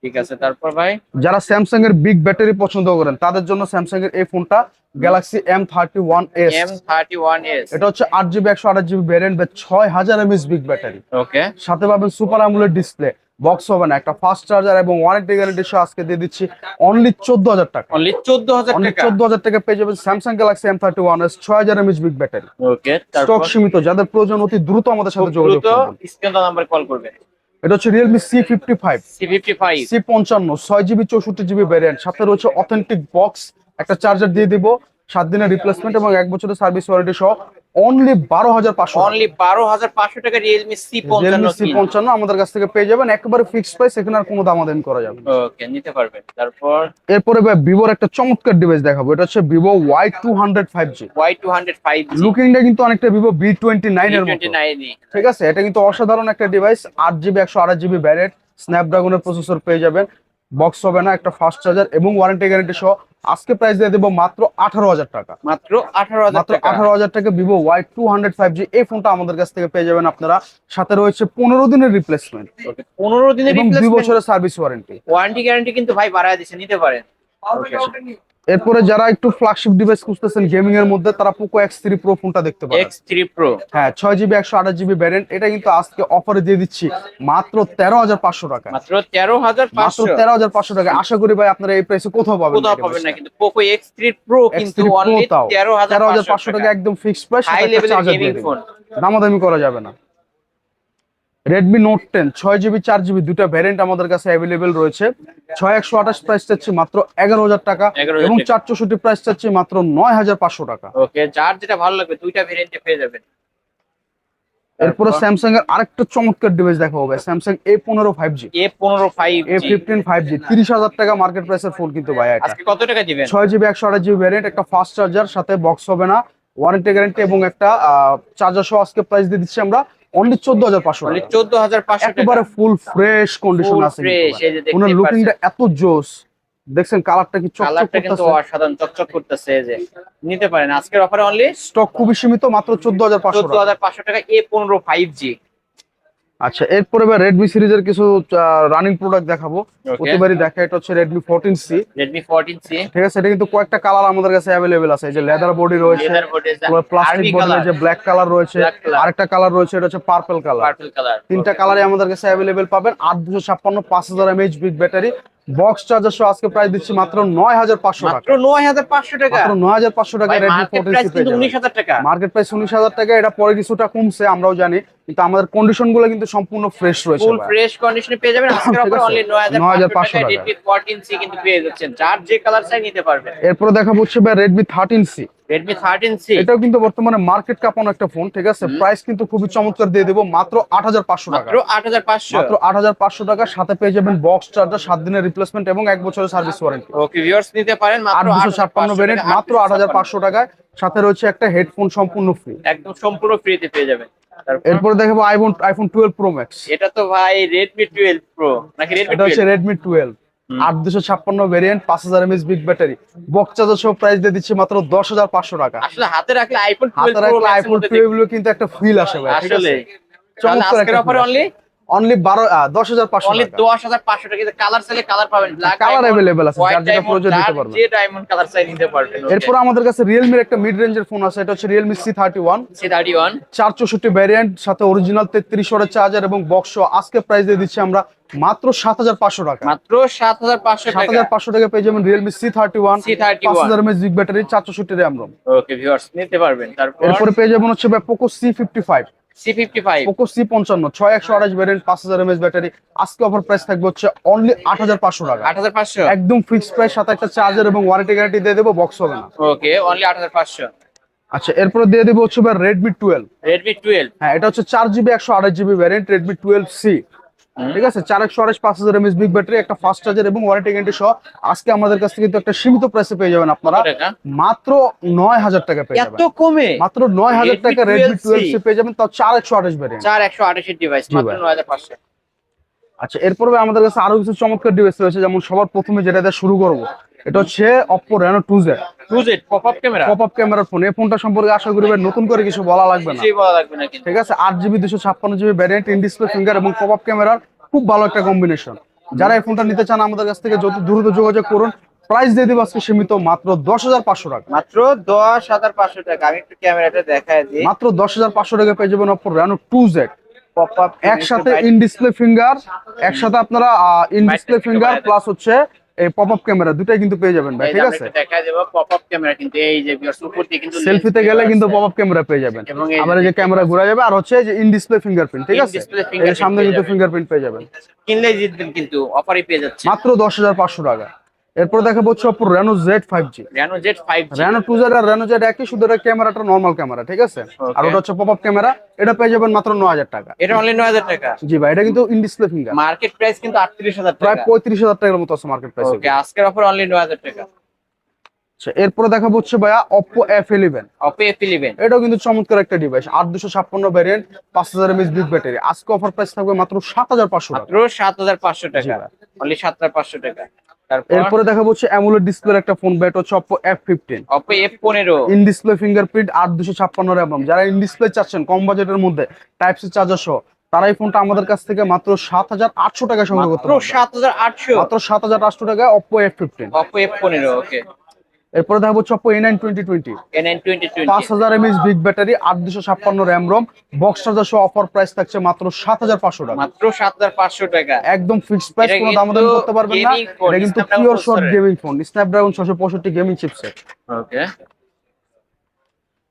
S2: ঠিক আছে তারপর ভাই?
S1: যারা স্যামসাং এর বিগ ব্যাটারি পছন্দ করেন তাদের জন্য স্যামসাং এর এই ফোনটা Galaxy M thirty one S
S2: M thirty one S
S1: এটা হচ্ছে আট জিবি একশো আঠাশ জিবি ভ্যারিয়েন্ট বা ছয় হাজার এমএস বিগ ব্যাটারি
S2: ওকে
S1: সাথে পাবেন সুপার আমুলের ডিসপ্লে বক্স হবে না একটা ফাস্ট চার্জার এবং ওয়ারেন্টি গ্যারান্টি সহ আজকে দিয়ে দিচ্ছি অনলি চোদ্দ হাজার টাকা।
S2: অনলি চোদ্দ হাজার
S1: অনলি
S2: টাকা?
S1: চোদ্দ হাজার টাকা পেয়ে যাবেন Samsung Galaxy M thirty one S ছয় হাজার MS big battery
S2: okay
S1: stock সীমিত যাদের প্রয়োজন অতি দ্রুত আমাদের সাথে যোগাযোগ করবেন।
S2: স্ক্রিন নাম্বার কল করবে
S1: এটা হচ্ছে Realme C fifty five
S2: C fifty five
S1: C পঞ্চান্ন ছয় জিবি চৌষট্টি জিবি ভ্যারিয়েন্ট সাথে রয়েছে অথেন্টিক বক্স একটা চার্জার দিয়ে দিব। সাত দিনের রিপ্লেসমেন্ট এবং এক বছরের সার্ভিস ওয়ারেন্টি সহ অনলি বারো হাজার পাঁচশো
S2: অনলি বারো হাজার পাঁচশো টাকা রিয়েলমি সি পঞ্চান্ন
S1: সি পঞ্চান্ন আমাদের কাছ থেকে পেয়ে যাবেন। একেবারে ফিক্সড প্রাইস এখানে আর কোনো দামাদামি করা যাবে
S2: ওকে নিতে পারবেন। তারপর?
S1: এরপরে ভাই ভিভোর একটা চমৎকার ডিভাইস দেখাবো। এটা হচ্ছে Vivo Y two hundred five G
S2: Y two hundred five
S1: লুকিংটা কিন্তু অনেকটা ভিভো বি টোয়েন্টি নাইন এর মতো। ঠিক আছে? এটা কিন্তু অসাধারণ একটা ডিভাইস আট জিবি একশো আঠাশ জিবি ভ্যারিয়েন্ট স্ন্যাপড্রাগনের প্রসেসর পেয়ে যাবেন। বক্স হবে না একটা ফাস্ট চার্জার এবং ওয়ারেন্টি গ্যারেন্টি সহ আজকে প্রাইস দিয়ে দেবো মাত্র আঠারো হাজার টাকা।
S2: মাত্র আঠারো হাজার
S1: মাত্র আঠারো হাজার টাকা Vivo Y two hundred five G এই ফোনটা আমাদের কাছ থেকে পেয়ে যাবেন আপনারা। সাথে রয়েছে পনেরো দিনের রিপ্লেসমেন্ট
S2: পনেরো দিনের
S1: দুই বছরের সার্ভিস ওয়ারেন্টি
S2: ওয়ারেন্টি গ্যারেন্টি কিন্তু ভাই বাড়ায় দিচ্ছে নিতে পারেন।
S1: এরপরে যারা একটু ফ্ল্যাগশিপ ডিভাইস খুঁজতেছেন গেমিং এর মধ্যে তারা পোকো এক্স থ্রি প্রো ফোনটা দেখতে পারেন।
S2: এক্স থ্রি প্রো
S1: হ্যাঁ ছয় জিবি একশো আঠাশ জিবি ভ্যারিয়েন্ট এটা কিন্তু আজকে অফারে দিয়ে দিচ্ছি মাত্র তেরো হাজার পাঁচশো টাকা
S2: মাত্র তেরো হাজার
S1: মাত্র
S2: পাঁচশো।
S1: তেরো হাজার পাঁচশো টাকা আশা করি ভাই আপনারা এই প্রাইসে কোথাও পাবেন
S2: কোথাও পাবেন না কিন্তু পোকো এক্স থ্রি প্রো কিন্তু
S1: X3 Pro
S2: অনলি
S1: তাও।
S2: তেরো হাজার পাঁচশো
S1: টাকা একদম ফিক্সড প্রাইস
S2: হাই লেভেলের গেমিং ফোন
S1: দামাদামি করা যাবে না। রেডমি নোট টেন ছয় জিবি চার জিবি দুটা ভ্যারিয়েন্ট আমাদের কাছে অ্যাভেলেবেল রয়েছে। ছয় একশো আঠাশ প্রাইস চাচ্ছি মাত্র এগারো হাজার টাকা এবং। চার চৌষট্টি প্রাইস চাচ্ছি মাত্র নয় হাজার পাঁচশো টাকা।
S2: ওকে যার যেটা ভালো লাগবে দুইটা ভেরিয়েন্টে পেয়ে যাবেন।
S1: এরপরে? স্যামসাং এর আরেকটা চমৎকার ডিভাইস দেখাবো ভাই। স্যামসাং এ পনেরো ফাইভ জি
S2: এ পনেরো five
S1: A fifteen five G তিরিশ হাজার টাকা মার্কেট প্রাইসের ফোন কিন্তু ভাই
S2: আজকে কত টাকা দিবেন?
S1: ছয় জিবি একশো আঠাশ জিবি ভ্যারিয়েন্ট একটা ফাস্ট চার্জার সাথে বক্স হবে না ওয়ারেন্টি গ্যারান্টি এবং একটা চার্জার সহ আজকে প্রাইস দিয়ে দিচ্ছি আমরা। অনলি চোদ্দ হাজার পাঁচশো
S2: অনলি চোদ্দ হাজার পাঁচশো
S1: একেবারে ফুল ফ্রেশ কন্ডিশন আছে
S2: এই যে
S1: ওনার লুকিংটা এত জোস। দেখছেন কালারটা কি চকচক
S2: কালারটা কিন্তু
S1: করতেছে।
S2: অসাধারণ চকচক করতেছে এই যে। নিতে পারেন আজকের অফারে অনলি
S1: স্টক খুবই সীমিত মাত্র চোদ্দ হাজার পাঁচশো
S2: চোদ্দ হাজার পাঁচশো টাকা এ পনেরো ফাইভ জি
S1: আচ্ছা এরপরে রেডমি সিরিজের কিছু রানিং প্রোডাক্ট দেখাবো। প্রতিবারই দেখা এটা হচ্ছে Redmi fourteen C
S2: Redmi fourteen C
S1: ঠিক আছে এটা কিন্তু কয়েকটা কালার আমাদের কাছে অ্যাভেলেবেল আছে। এই যে লেদার বডি রয়েছে প্লাস্টিক বডি যে ব্ল্যাক কালার রয়েছে আরেকটা কালার রয়েছে এটা হচ্ছে পার্পল কালার
S2: পার্পল কালার
S1: তিনটা কালারই আমাদের কাছে অ্যাভেলেবেল পাবেন আট দুশো ছাপ্পান্ন পাঁচ হাজার MH big battery box charger সহ আজকে প্রাইস দিচ্ছি মাত্র নয় হাজার পাঁচশো টাকা।
S2: মাত্র নয় হাজার পাঁচশো টাকা?
S1: মাত্র নয় হাজার পাঁচশো টাকা রেডমি
S2: মার্কেট প্রাইস
S1: সি পেয়ে
S2: কিন্তু উনিশ
S1: যাবেন।
S2: হাজার টাকা।
S1: মার্কেট প্রাইস উনিশ হাজার টাকা এটা পরে কিছুটা কমছে আমরাও জানি। কিন্তু আমাদের কন্ডিশনগুলো কিন্তু সম্পূর্ণ ফ্রেশ রয়েছে
S2: ফুল ফ্রেশ কন্ডিশনে পেয়ে যাবেন। আজকের অফার অনলি 9500
S1: 9500
S2: টাকা।
S1: টাকা।
S2: Redmi 14C কিন্তু পেয়ে যাচ্ছেন। যার যে কালার চাই নিতে পারবেন।
S1: এরপরে দেখা হচ্ছে ভাই Redmi thirteen C
S2: Redmi 13C
S1: এটাও কিন্তু বর্তমানে মার্কেট কাঁপানো একটা ফোন ঠিক আছে? প্রাইস কিন্তু খুবই চমৎকার দিয়ে দেবো মাত্র আট হাজার পাঁচশো টাকা।
S2: মাত্র 8500
S1: মাত্র আট হাজার পাঁচশো টাকা সাথে পেয়ে যাবেন বক্স চার্জার সাত দিনের রিপ্লেসমেন্ট এবং এক বছরের সার্ভিস ওয়ারেন্টি
S2: ওকে ভিউয়ার্স নিতে পারেন মাত্র
S1: দুশো ছাপ্পান্ন
S2: 8500
S1: ভেরিয়েন্ট মাত্র আট হাজার পাঁচশো টাকায়। সাথে রয়েছে একটা হেডফোন সম্পূর্ণ ফ্রি
S2: একদম সম্পূর্ণ ফ্রিতে পেয়ে যাবেন।
S1: এরপরে দেখাবো iPhone iPhone twelve Pro Max
S2: এটা তো ভাই Redmi 12 Pro নাকি Redmi
S1: এটা হচ্ছে
S2: 12
S1: রেডমি টুয়েলভ
S2: হুম।
S1: আট দুশো ছাপ্পান্ন ভেরিয়েন্ট পাঁচ হাজার MS big battery box charger সহ প্রাইস দিয়ে দিচ্ছি মাত্র দশ হাজার পাঁচশো টাকা।
S2: আসলে হাতে রাখলে আইফোন
S1: হাতে রাখলে আইফোন টুয়েলভ কিন্তু একটা ফিল আসে ভাই
S2: আসলে।
S1: চমৎকার
S2: অনলি
S1: অনলি বারো দশ হাজার পাঁচশো
S2: অনলি
S1: টাকা।
S2: 10500 টাকা। কালার চাইলে কালার পাবেন।
S1: Colour available আছে, যার যেটা প্রয়োজন নিতে পারবেন।
S2: যে ডায়মন্ড কালার চাই নিতে পারবেন
S1: এরপর আমাদের কাছে রিয়েলমির একটা মিড রেঞ্জের ফোন আছে এটা হচ্ছে Realme C thirty one
S2: C31
S1: চার চৌষট্টি ভ্যারিয়েন্ট সাথে অরিজিনাল তেত্রিশ ওয়াটের চার্জার এবং বক্স আজকে প্রাইস দিয়ে দিচ্ছি আমরা মাত্র সাত হাজার পাঁচশো টাকা।
S2: মাত্র 7500
S1: সাত
S2: টাকা।
S1: হাজার পাঁচশো টাকা পেয়ে যাবেন Realme C thirty one
S2: C31
S1: পাঁচ হাজার এমএস বিগ ব্যাটারি চার চৌষট্টি র্যাম রোম
S2: ওকে ভিউয়ার্স নিতে পারবেন। তারপর?
S1: এরপরে পেয়ে যাবেন হচ্ছে Poco C fifty five
S2: C55
S1: Poco C পঞ্চান্ন ছয় একশো আঠাশ ভ্যারিয়েন্ট পাঁচ হাজার এমএস ব্যাটারি আজকে অফার প্রাইস থাকবে হচ্ছে অনলি আট হাজার পাঁচশো টাকা।
S2: 8500
S1: একদম ফিক্সড প্রাইস সাথে একটা চার্জার এবং ওয়ারেন্টি গ্যারান্টি দিয়ে দেবো বক্স হবে না।
S2: ওকে অনলি 8500
S1: আচ্ছা এরপরে দিয়ে দেবো হচ্ছে রেডমি টুয়েলভ
S2: Redmi 12
S1: হ্যাঁ এটা হচ্ছে চার জিবি একশো আঠাশ GB variant Redmi twelve C. ঠিক আছে? চার একশো আড়াইশ পাঁচ হাজার এমএস বিগ ব্যাটারি একটা ফাস্ট চার্জার এবং ওয়ারেন্টি গ্যারান্টি সহ আজকে আমাদের কাছ থেকে কিন্তু একটা সীমিত প্রাইসে পেয়ে যাবেন আপনারা। মাত্র নয় হাজার টাকা পেয়ে যাবেন।
S2: এত কমে?
S1: মাত্র নয় হাজার টাকা রেডমি টুয়েলভ সি পেয়ে যাবেন তাও চার একশো আঠাশ ভ্যারিয়েন্ট
S2: 4128 ডিভাইস মাত্র
S1: নয়
S2: হাজার পাঁচশো।
S1: আচ্ছা এরপরে আমাদের কাছে আরও কিছু চমৎকার ডিভাইস রয়েছে যেমন সবার প্রথমে যেটা দিয়ে শুরু করব। এটা হচ্ছে Oppo Reno two Z
S2: 2Z pop up camera
S1: pop up ক্যামেরার ফোন এই ফোনটা সম্পর্কে আশা করি নতুন করে কিছু বলা লাগবে না।
S2: বলা লাগবে না
S1: ঠিক আছে আট জিবি দুশো ছাপ্পান্ন GB variant in display finger এবং পপ আপ ক্যামেরার খুব ভালো একটা কম্বিনেশন যারা এই ফোনটা নিতে চান আমাদের কাছ থেকে যত দ্রুত যোগাযোগ করুন প্রাইস দিয়ে দিব আজকে সীমিত মাত্র দশ হাজার পাঁচশো টাকা।
S2: মাত্র 10500 টাকা। আমি একটু ক্যামেরাটা দেখায় দিই।
S1: মাত্র দশ হাজার পাঁচশো টাকা পেয়ে যাবেন অপর রেনো টু জেড একসাথে ইন ডিসপ্লে ফিঙ্গার একসাথে আপনারা ইন ডিসপ্লে ফিঙ্গার প্লাস হচ্ছে এই পপ আপ ক্যামেরা দুটাই কিন্তু পেয়ে যাবেন ভাই ঠিক আছে?
S2: দেখা দেব পপ আপ ক্যামেরা কিন্তু এই যে উপর দিয়ে কিন্তু
S1: সেলফিতে গেলে কিন্তু পপ আপ ক্যামেরা পেয়ে যাবেন।
S2: আমার যে
S1: ক্যামেরা ঘোরা যাবে আর হচ্ছে যে ইন ডিসপ্লে ফিঙ্গারপ্রিন্ট ঠিক আছে?
S2: fingerprint
S1: সামনে কিন্তু ফিঙ্গারপ্রিন্ট পেয়ে যাবেন।
S2: কিনলে জিতবেন কিন্তু অফারই পেয়ে যাচ্ছে
S1: মাত্র দশ হাজার পাঁচশো টাকা। এরপর দেখা হচ্ছে Oppo Reno Z five G
S2: Reno Z 5G
S1: Reno two Z আর রেনো জেড একই শুধু এটা ক্যামেরাটা নর্মাল ক্যামেরা ঠিক আছে? আর ওটা হচ্ছে পপ আপ ক্যামেরা এটা পেয়ে যাবেন মাত্র ন হাজার টাকা।
S2: এটা অনলি 9000 টাকা?
S1: জি ভাই এটা কিন্তু in display finger
S2: market price কিন্তু 38000
S1: প্রায়
S2: টাকা।
S1: পঁয়ত্রিশ হাজার টাকার মতো আছে মার্কেট প্রাইস
S2: ওকে আজকের অফার অনলি 9000 টাকা।
S1: এরপরে দেখা হচ্ছে ভাইয়া Oppo F eleven
S2: Oppo F F11
S1: এটাও কিন্তু চমৎকার একটা ডিভাইস আট দুশো ছাপ্পান্ন ভ্যারিয়েন্ট পাঁচ হাজার এমএস বিগ ব্যাটারি আজকে অফার প্রাইস থাকবে মাত্র সাত হাজার পাঁচশো টাকা।
S2: মাত্র 7500 টাকা।
S1: অনলি সাত
S2: হাজার পাঁচশো টাকা।
S1: এরপরে দেখা হচ্ছে অ্যামুলেট ডিসপ্লে একটা ফোন ব্যাট হচ্ছে Oppo F fifteen
S2: Oppo F15
S1: in display fingerprint আট দুশো ছাপ্পান্ন র্যাম যারা ইন ডিসপ্লে চাচ্ছেন কম বাজেটের মধ্যে টাইপ সি চার্জার সহ তারা এই ফোনটা আমাদের কাছ থেকে মাত্র সাত হাজার আটশো টাকা সংগ্রহ করতে
S2: সাত
S1: হাজার
S2: আটশো?
S1: মাত্র সাত হাজার আটশো টাকা Oppo F fifteen
S2: Oppo F পনেরো ওকে
S1: এরপরে দেখা Oppo A nine twenty twenty পাঁচ হাজার এমএস বিগ ব্যাটারি আট দুশো ছাপ্পান্ন র্যাম রোম বক্স চার্জার সহ অফার প্রাইস থাকছে মাত্র সাত হাজার পাঁচশো টাকা।
S2: মাত্র 7500 টাকা।
S1: একদম ফিক্সড প্রাইস কোনো
S2: কিন্তু
S1: দামাদামি করতে পারবেন না। এটা কিন্তু pure short gaming phone Snapdragon ছশো পঁয়ষট্টি গেমিং চিপসেট
S2: ওকে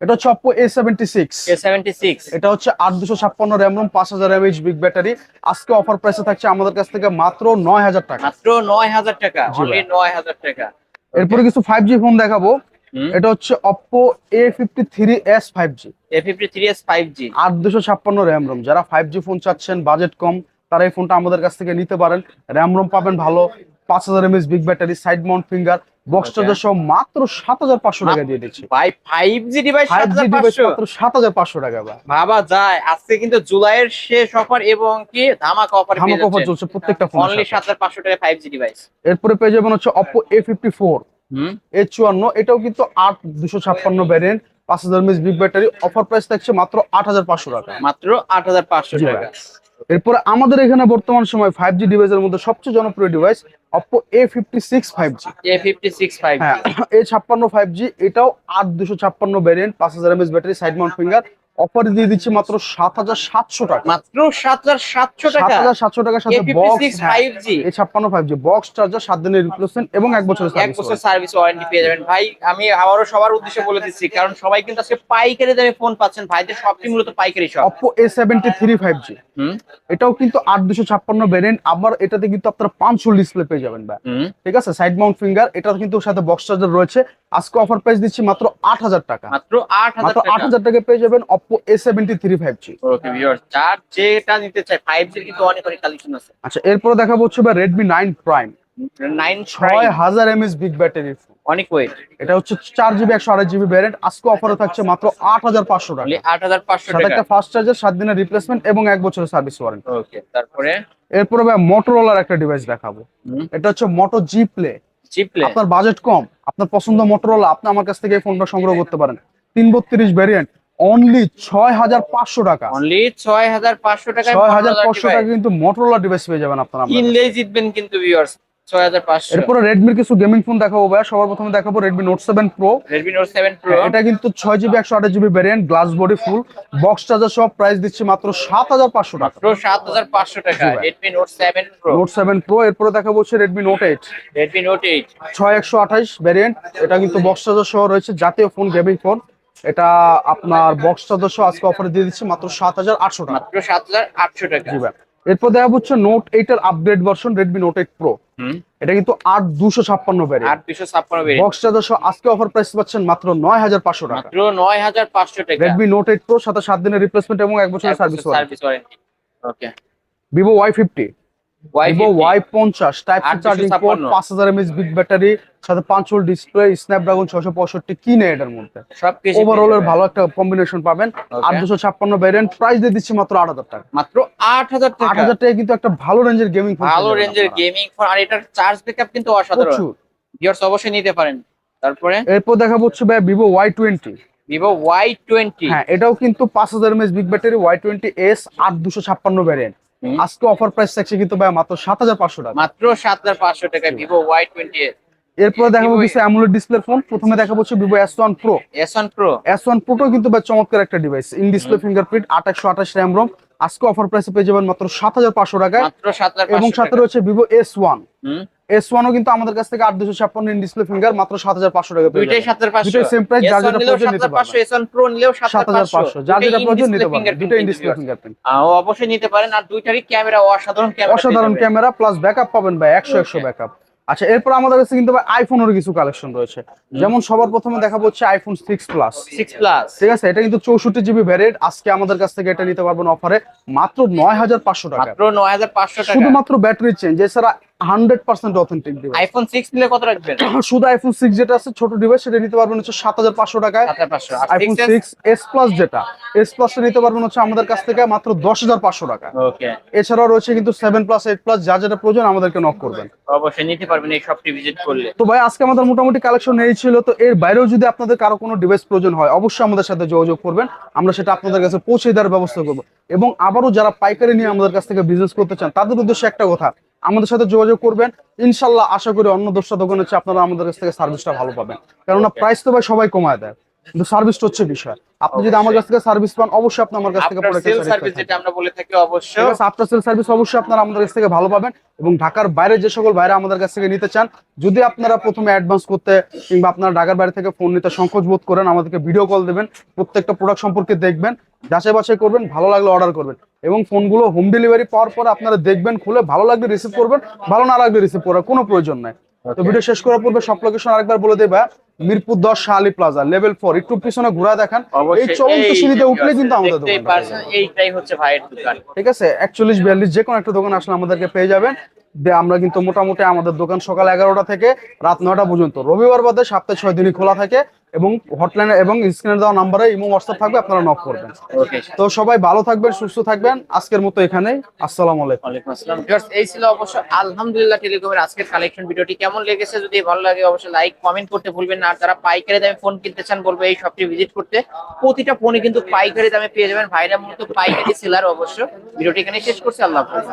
S1: এটা হচ্ছে Oppo A seventy six
S2: A76
S1: এটা হচ্ছে আট দুশো ছাপ্পান্ন র্যাম রোম পাঁচ হাজার এমএইচ বিগ ব্যাটারি আজকে অফার প্রাইসে থাকছে আমাদের কাছ থেকে মাত্র নয় হাজার টাকা।
S2: মাত্র 9000 টাকা
S1: জি
S2: অনলি
S1: ভাই।
S2: 9000 টাকা।
S1: এরপরে কিছু ফাইভ জি ফোন দেখাবো। এটা হচ্ছে Oppo A fifty three S five G
S2: A53s 5G
S1: আট দুশো ছাপ্পান্ন র্যাম রোম যারা ফাইভ জি ফোন চাচ্ছেন বাজেট কম তারা এই ফোনটা আমাদের কাছ থেকে নিতে পারেন। র্যাম রোম পাবেন ভালো পাঁচ হাজার MS big battery side mount finger box. Charger মাত্র সাত হাজার পাঁচশো টাকা দিয়ে দিচ্ছি।
S2: ভাই 5G device
S1: five G device মাত্র সাত হাজার পাঁচশো টাকা বা
S2: ভাবা যায়। আজকে কিন্তু জুলাইয়ের শেষ অফার এবং কি ধামাকা অফার
S1: ধামাক অফার চলছে প্রত্যেকটা ফোন
S2: অনলি 7500 টাকা 5G ডিভাইস
S1: এরপরে পেয়ে যাবেন হচ্ছে অপো এ ফিফটি ফোর
S2: হুম?
S1: এ চুয়ান্ন। এটাও কিন্তু আট দুশো ছাপ্পান্ন ভ্যারিয়েন্ট পাঁচ হাজার MS big battery offer price থাকছে মাত্র আট হাজার পাঁচশো টাকা।
S2: মাত্র 8500
S1: জি
S2: টাকা।
S1: ভাই। এরপরে আমাদের এখানে বর্তমান সময় ফাইভ জি ডিভাইসের মধ্যে সবচেয়ে জনপ্রিয় device Oppo A fifty six five G
S2: A fifty six five
S1: হ্যাঁ এ ছাপ্পান্ন ফাইভ জি এটাও আট দুশো ছাপ্পান্ন ভ্যারিয়েন্ট পাঁচ হাজার MS battery side mount finger offer দিয়ে দিচ্ছি মাত্র সাত হাজার সাতশো টাকা।
S2: মাত্র সাত হাজার সাতশো
S1: সাত
S2: টাকা
S1: হাজার সাতশো টাকার সাথে বক্স
S2: ফাইভ জি
S1: ছাপ্পান্ন ফাইভ জি বক্স চার্জার সাত দিনের রিপ্লেসমেন্ট এবং এক বছরের
S2: এক বছর সার্ভিস ওয়ারেন্টি পেয়ে যাবেন। ভাই আমি আবারও সবার উদ্দেশ্যে বলে দিচ্ছি কারণ সবাই কিন্তু আজকে পাইকারি দামে ফোন পাচ্ছেন। ভাইদের সবটি মূলত পাইকারি সব
S1: Oppo A seventy three five G
S2: হুম।
S1: এটাও কিন্তু আট দুশো ছাপ্পান্ন ভ্যারিয়েন্ট আবার এটাতে কিন্তু আপনারা পাঁচশো ডিসপ্লে পেয়ে যাবেন ভাই। ঠিক আছে? সাইড মাউন্ট ফিঙ্গার এটা কিন্তু সাথে বক্স চার্জার রয়েছে। আজকে অফার প্রাইস দিচ্ছি মাত্র আট হাজার টাকা।
S2: মাত্র আট হাজার
S1: মাত্র আট
S2: টাকা
S1: হাজার টাকা পেয়ে যাবেন Oppo A seventy three five G
S2: যার যেটা নিতে চাই ফাইভ জির কিন্তু অনেক অনেক কালেকশন আছে।
S1: আচ্ছা এরপরে দেখাবো হচ্ছে রেডমি নাইন প্রাইম ছয় হাজার এমএস বিগ ব্যাটারি
S2: অনেক ওয়েট
S1: এটা হচ্ছে চার জিবি একশো আড়াই জিবি আজকে অফারে থাকছে মাত্র আট হাজার পাঁচশো টাকা।
S2: আট হাজার পাঁচশো
S1: সাথে
S2: টাকা।
S1: একটা ফাস্ট চার্জার সাত দিনের রিপ্লেসমেন্ট এবং এক বছরের সার্ভিস ওয়ারেন্টি
S2: ওকে তারপরে?
S1: এরপরে ভাই মোটরোলার একটা ডিভাইস দেখাবো। এটা হচ্ছে মোটো জি প্লে আপনার বাজেট কম আপনার পছন্দ মোটরোলা আপনি আমার কাছ থেকে এই ফোনটা সংগ্রহ করতে পারেন। তিন বত্রিশ ভ্যারিয়েন্ট অনলি ছয় হাজার পাঁচশো টাকা
S2: অনলি ছয় হাজার পাঁচশো টাকা
S1: ছয় হাজার পাঁচশো টাকা কিন্তু মোটরোলা ডিভাইস পেয়ে যাবেন আপনারা
S2: কিনলেই জিতবেন কিন্তু ভিউয়ার্স
S1: এরপরে রেডমির কিছু গেমিং ফোন দেখাবো ভাই সবার প্রথমে দেখাবো Redmi Note seven Pro
S2: Redmi Note seven Pro
S1: এটা কিন্তু ছয় জিবি একশো আঠাশ GB variant glass body full box charger সব প্রাইস দিচ্ছি মাত্র সাত হাজার পাঁচশো টাকা।
S2: সাত হাজার পাঁচশো টাকা। Redmi Note seven Pro
S1: Note seven Pro এরপরে দেখাবো হচ্ছে Redmi Note eight
S2: Redmi Note eight
S1: ছয় একশো আঠাশ ভ্যারিয়েন্ট এটা কিন্তু বক্স চার্জার সহ রয়েছে জাতীয় ফোন গেমিং ফোন এটা আপনার বক্স চার্জার সহ আজকে অফারে দিয়ে দিচ্ছি মাত্র সাত হাজার আটশো টাকা।
S2: মাত্র সাত হাজার আটশো টাকা।
S1: জি ভাই। এরপর দেখা হচ্ছে নোট এইট এর upgrade version Redmi Note eight Pro
S2: হুম।
S1: এটা কিন্তু আট দুশো ছাপ্পান্ন ভ্যারিয়েন্ট
S2: আট দুশো ছাপ্পান্ন
S1: বক্স চার্জার আজকে অফার প্রাইস পাচ্ছেন মাত্র নয় হাজার পাঁচশো টাকা।
S2: মাত্র নয় হাজার পাঁচশো টাকা।
S1: রেডমি নোট এইট প্রো সাথে সাত দিনের রিপ্লেসমেন্ট এবং এক বছরের service
S2: warranty okay
S1: Vivo Y fifty Vivo Y পঞ্চাশ টাইপ চার্জিং পোর্ট পাঁচ হাজার এমএস বিগ ব্যাটারি সাথে ডিসপ্লে স্ন্যাপড্রাগন ছশো পঁয়ষট্টি এটার মধ্যে? ওভারঅল এর ভালো একটা কম্বিনেশন পাবেন। আর দুশো ছাপ্পান্ন ভ্যারিয়েন্ট প্রাইস দিয়ে দিচ্ছি মাত্র আট হাজার টাকা।
S2: মাত্র আট হাজার
S1: আট হাজার টাকা কিন্তু একটা ভালো রেঞ্জের গেমিং
S2: ভালো রেঞ্জের গেমিং ফোন আর এটার চার্জ ব্যাকআপ কিন্তু অসাধারণ। অবশ্যই নিতে পারেন। তারপরে?
S1: এরপর দেখাবো হচ্ছে ভাই Vivo Y twenty
S2: Vivo Y twenty
S1: হ্যাঁ এটাও কিন্তু পাঁচ হাজার MS big battery Y twenty S আট দুশো ছাপ্পান্ন ভ্যারিয়েন্ট। আজকে অফার প্রাইস থাকছে কিন্তু ভাই মাত্র সাত হাজার পাঁচশো টাকা।
S2: মাত্র সাত হাজার পাঁচশো টাকা ভিভো ওয়াই টোয়েন্টি
S1: এরপর দেখাবো
S2: Vivo-
S1: কিছু অ্যামুলেট ডিসপ্লে ফোন প্রথমে দেখাবো হচ্ছে Vivo S one Pro
S2: S one Pro
S1: S one কিন্তু ভাই চমৎকার একটা ডিভাইস ইন ডিসপ্লে ফিঙ্গারপ্রিন্ট আঠাশশো আঠাশ র্যাম রোম আজকে অফার প্রাইসে পেয়ে যাবেন মাত্র সাত হাজার পাঁচশো টাকায়।
S2: মাত্র সাত হাজার
S1: এবং সাথে রয়েছে ভিভো এস ওয়ান এস ওয়ানও কিন্তু আমাদের কাছ থেকে আট দুশো ছাপ্পান্ন ইন ডিসপ্লে ফিঙ্গার মাত্র সাত হাজার পাঁচশো টাকা
S2: দুইটাই সাত হাজার পাঁচশো।
S1: যেটা প্রয়োজন নিতে
S2: পাঁচশো
S1: পারবেন।
S2: এস ওয়ান প্রো নিলেও সাত
S1: হাজার পাঁচশো। যেটা প্রয়োজন নিতে পারবেন দুটো ইন ডিসপ্লে ফিঙ্গারপ্রিন্ট
S2: অবশ্যই নিতে পারেন আর দুইটারই ক্যামেরা অসাধারণ ক্যামেরা
S1: অসাধারণ ক্যামেরা প্লাস ব্যাকআপ পাবেন ভাই একশো একশো ব্যাকআপ আচ্ছা এরপর আমাদের কাছে কিন্তু ভাই আইফোনেরও কিছু কালেকশন রয়েছে। যেমন সবার প্রথমে দেখাবো হচ্ছে iPhone six plus
S2: six plus
S1: ঠিক আছে এটা কিন্তু চৌষট্টি জিবি ভ্যারিয়েন্ট আজকে আমাদের কাছ থেকে এটা নিতে পারবেন অফারে মাত্র নয় হাজার পাঁচশো টাকা।
S2: মাত্র নয় হাজার পাঁচশো টাকা।
S1: শুধুমাত্র ব্যাটারি চেঞ্জ এছাড়া hundred percent authentic device
S2: iPhone six নিলে কত রাখবেন?
S1: শুধু আইফোন সিক্স যেটা আছে ছোট ডিভাইস সেটা নিতে পারবেন হচ্ছে সাত হাজার পাঁচশো টাকায়। আইফোন সিক্স এস প্লাস যেটা এস প্লাসটা নিতে পারবেন হচ্ছে আমাদের কাছ থেকে মাত্র দশ হাজার পাঁচশো টাকা। এছাড়াও রয়েছে কিন্তু সেভেন প্লাস এইট প্লাস যা যেটা প্রয়োজন আমাদেরকে নক করবেন।
S2: অবশ্যই নিতে পারবেন এই শপটি ভিজিট করলে।
S1: তো ভাই আজকে আমাদের মোটামুটি কালেকশন এই ছিল। তো এর বাইরেও যদি আপনাদের কারও কোনো ডিভাইস প্রয়োজন হয় অবশ্যই আমাদের সাথে যোগাযোগ করবেন। আমরা সেটা আপনাদের কাছে পৌঁছে দেওয়ার ব্যবস্থা করব। এবং আবারও যারা পাইকারি নিয়ে আমাদের কাছ থেকে বিজনেস করতে চান তাদের উদ্দেশ্যে একটা কথা আমাদের সাথে যোগাযোগ করবেন। ইনশাল্লাহ আশা করি অন্য দশটা দোকান হচ্ছে আপনারা আমাদের কাছ থেকে সার্ভিসটা ভালো পাবেন। কেননা. প্রাইস তো ভাই সবাই কমায় দেয়। কিন্তু সার্ভিসটা হচ্ছে বিষয়। আপনি যদি আমার কাছ থেকে সার্ভিস পান অবশ্যই আপনি আমার কাছ থেকে
S2: সেল সার্ভিস যেটা আমরা বলে থাকি অবশ্য
S1: ঠিক আছে আফটার সেল সার্ভিস অবশ্যই আপনারা আমাদের কাছ থেকে ভালো পাবেন এবং ঢাকার বাইরে যে সকল বাইরে আমাদের কাছ থেকে নিতে চান যদি আপনারা প্রথমে অ্যাডভান্স করতে কিংবা আপনারা ঢাকার বাইরে থেকে ফোন নিতে সংকোচ বোধ করেন আমাদেরকে ভিডিও কল দেবেন প্রত্যেকটা প্রোডাক্ট সম্পর্কে দেখবেন যাচাই বাছাই করবেন ভালো লাগলে অর্ডার করবেন। এবং ফোনগুলো হোম ডেলিভারি পাওয়ার পর আপনারা দেখবেন খুলে ভালো লাগলে রিসিভ করবেন ভালো না লাগলে রিসিভ করার কোনো প্রয়োজন নাই। তো ভিডিও শেষ করার পূর্বে সব লোকেশন আরেকবার বলে দেবা মিরপুর দশ শাহালি প্লাজা লেভেল ফোর একটু পিছনে ঘুরা দেখান এই চলন্ত সিঁড়িতে উঠলে কিন্তু আমাদের দোকান
S2: এইটাই হচ্ছে ভাইয়ের দোকান।
S1: ঠিক আছে? একচল্লিশ বিয়াল্লিশ যে কোনো একটা দোকান আসলে আমাদেরকে পেয়ে যাবেন। আমরা কিন্তু মোটামুটি আমাদের দোকান সকাল এগারোটা থেকে রাত নয়টা পর্যন্ত। রবিবার বাদে সপ্তাহে ছয় দিনই খোলা থাকে। এবং হটলাইনে এবং স্ক্রিনে দেওয়া নাম্বারে ইমো হোয়াটসঅ্যাপ থাকবে আপনারা নক করবেন
S2: ওকে
S1: তো সবাই ভালো থাকবেন সুস্থ থাকবেন। আজকের মতো এখানে আসসালামু আলাইকুম।
S2: আসসালাম। ভিউয়ার্স এই ছিল অবশ্য আলহামদুলিল্লাহ টেলিকমের আজকের কালেকশন ভিডিওটি। কেমন লেগেছে যদি ভালো লাগে অবশ্যই লাইক কমেন্ট করতে ভুলবেন না। আর যারা পাইকারি দামে ফোন কিনতে চান বলব এই শপটি ভিজিট করতে। প্রতিটা ফোনে কিন্তু পাইকারি দামে পেয়ে যাবেন। ভাইরা মূলত পাইকারি সেলার অবশ্য। ভিডিওটি এখানে শেষ করছি। আল্লাহ হাফেজ।